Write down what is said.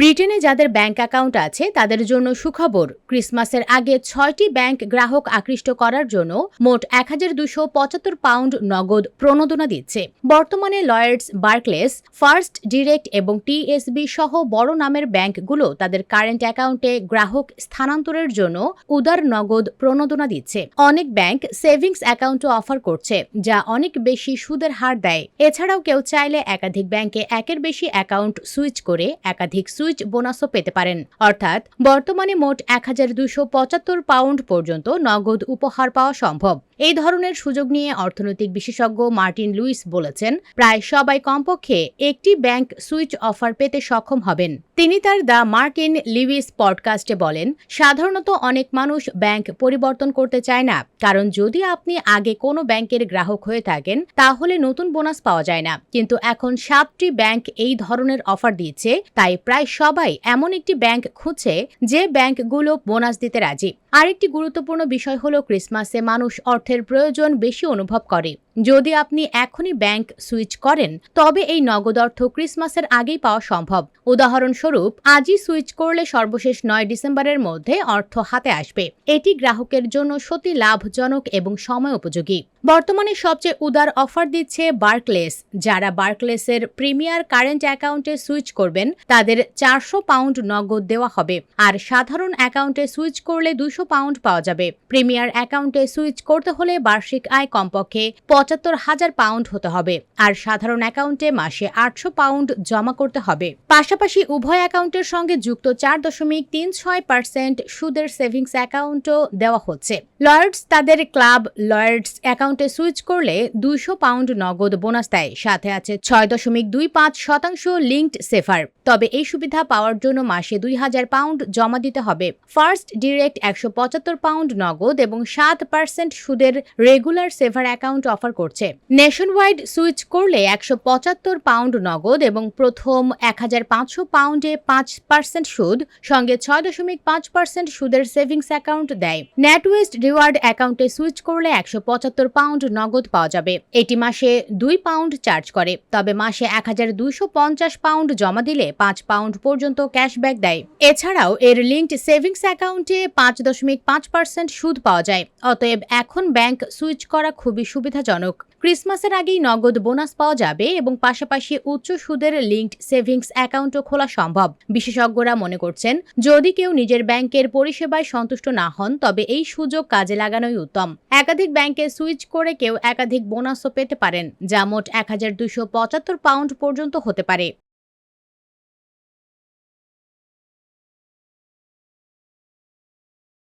ব্রিটেনে যাদের bank account আছে, তাদের জন্য সুখবর। ক্রিসমাসের আগে ছয়টি ব্যাংক গ্রাহক আকৃষ্ট করার জন্য মোট এক হাজার দুশো পঁচাত্তর পাউন্ড নগদ প্রণোদনা দিচ্ছে। বর্তমানে লয়ার্ডস বার্কলেস, ফার্স্ট ডিরেক্ট এবং টিএসবি সহ বড় নামের ব্যাংকগুলো তাদের কারেন্ট অ্যাকাউন্টে গ্রাহক স্থানান্তরের জন্য উদার নগদ প্রণোদনা দিচ্ছে। অনেক ব্যাংক সেভিংস অ্যাকাউন্টও অফার করছে, যা অনেক বেশি সুদের হার দেয়। এছাড়াও কেউ চাইলে একাধিক ব্যাংকে একের বেশি অ্যাকাউন্ট সুইচ করে একাধিক সুইচ বোনাসও পেতে পারেন। অর্থাৎ, বর্তমানে মোট এক হাজার দুশো পঁচাত্তর পাউন্ড পর্যন্ত নগদ উপহার পাওয়া সম্ভব। এই ধরনের সুযোগ নিয়ে অর্থনৈতিক বিশেষজ্ঞ মার্টিন লুইস বলেছেন, প্রায় সবাই কমপক্ষে একটি ব্যাংক সুইচ অফার পেতে সক্ষম হবেন। তিনি তার দ্য মার্টিন লিউইস পডকাস্টে বলেন, সাধারণত অনেক মানুষ ব্যাংক পরিবর্তন করতে চায় না, কারণ যদি আপনি আগে কোনো ব্যাংকের গ্রাহক হয়ে থাকেন, তাহলে নতুন বোনাস পাওয়া যায় না। কিন্তু এখন সাতটি ব্যাংক এই ধরনের অফার দিচ্ছে তাই প্রায় সবাই এমন একটি ব্যাংক খুঁজছে, যে ব্যাংকগুলো বোনাস দিতে রাজি। আরেকটি গুরুত্বপূর্ণ বিষয় হলো ক্রিসমাসে মানুষ অর্থের প্রয়োজন বেশি অনুভব করে। যদি আপনি এখনই ব্যাংক সুইচ করেন, তবে এই নগদ অর্থ ক্রিসমাসের আগেই পাওয়া সম্ভব। উদাহরণস্বরূপ, আজই সুইচ করলে সর্বশেষ নয় ডিসেম্বরের মধ্যে অর্থ হাতে আসবে। এটি গ্রাহকের জন্য সত্যি লাভজনক এবং সময় উপযোগী। বর্তমানে সবচেয়ে উদার অফার দিচ্ছে বার্কলেস। যারা বার্কলেসের প্রিমিয়ার কারেন্ট অ্যাকাউন্টে সুইচ করবেন, তাদের চারশো পাউন্ড নগদ দেওয়া হবে। আর সাধারণ অ্যাকাউন্টে সুইচ করলে দুশো পাউন্ড পাওয়া যাবে। প্রিমিয়ার অ্যাকাউন্টে সুইচ করতে হলে বার্ষিক আয় কমপক্ষে পঁচাত্তর হাজার পাউন্ড হতে হবে। আর সাধারণ অ্যাকাউন্টে মাসে আটশো পাউন্ড জমা করতে হবে। পাশাপাশি উভয় অ্যাকাউন্টের সঙ্গে যুক্ত চার দশমিক তিন ছয় পার্সেন্ট সুদের সেভিংস অ্যাকাউন্টও দেওয়া হচ্ছে। লয়ার্ডস তাদের ক্লাব লয়ার্ডস অ্যাকাউন্টে সুইচ করলে দুইশো পাউন্ড নগদ বোনাস দেয়। সাথে আছে ছয় দশমিক দুই পাঁচ শতাংশ লিঙ্কড সেফার। তবে এই সুবিধা পাওয়ার জন্য মাসে দুই হাজার পাউন্ড জমা দিতে হবে। ফার্স্ট ডিরেক্ট একশো পঁচাত্তর পাউন্ড নগদ এবং সাত পার্সেন্ট সুদের রেগুলার সেভার অ্যাকাউন্ট অফার করছে। নেশন ওয়াইড সুইচ করলে একশো পঁচাত্তর পাউন্ড নগদ এবং প্রথম এক হাজার পাঁচশো পাউন্ডে পাঁচ পার্সেন্ট সুদ, সঙ্গে ছয় দশমিক পাঁচ পার্সেন্ট সুদের সেভিংস অ্যাকাউন্ট দেয়। নেটওয়েস্ট রিওয়ার্ড অ্যাকাউন্টে সুইচ করলে একশো পঁচাত্তর পাউন্ড নগদ পাওয়া যাবে। এটি মাসে দুই পাউন্ড চার্জ করে, তবে মাসে এক হাজার দুইশো পঞ্চাশ পাউন্ড জমা দিলে পাঁচ পাউন্ড পর্যন্ত ক্যাশব্যাক দেয়। এছাড়াও এর লিঙ্কড সেভিংস অ্যাকাউন্টে পাঁচ দশমিক পাঁচ পার্সেন্ট সুদ পাওয়া যায়, অতএব এখন ব্যাংক সুইচ করা খুবই সুবিধাজনক। ক্রিসমাসের আগেই নগদ বোনাস পাওয়া যাবে এবং পাশাপাশি উচ্চ সুদের লিঙ্কড সেভিংস অ্যাকাউন্টও খোলা সম্ভব। বিশেষজ্ঞরা মনে করছেন, যদি কেউ নিজের ব্যাংকের পরিষেবায় সন্তুষ্ট না হন, তবে এই সুযোগ কাজে লাগানোই উত্তম। একাধিক ব্যাংকে সুইচ করে কেউ একাধিক বোনাসও পেতে পারেন, যা মোট এক পাউন্ড পর্যন্ত হতে পারে।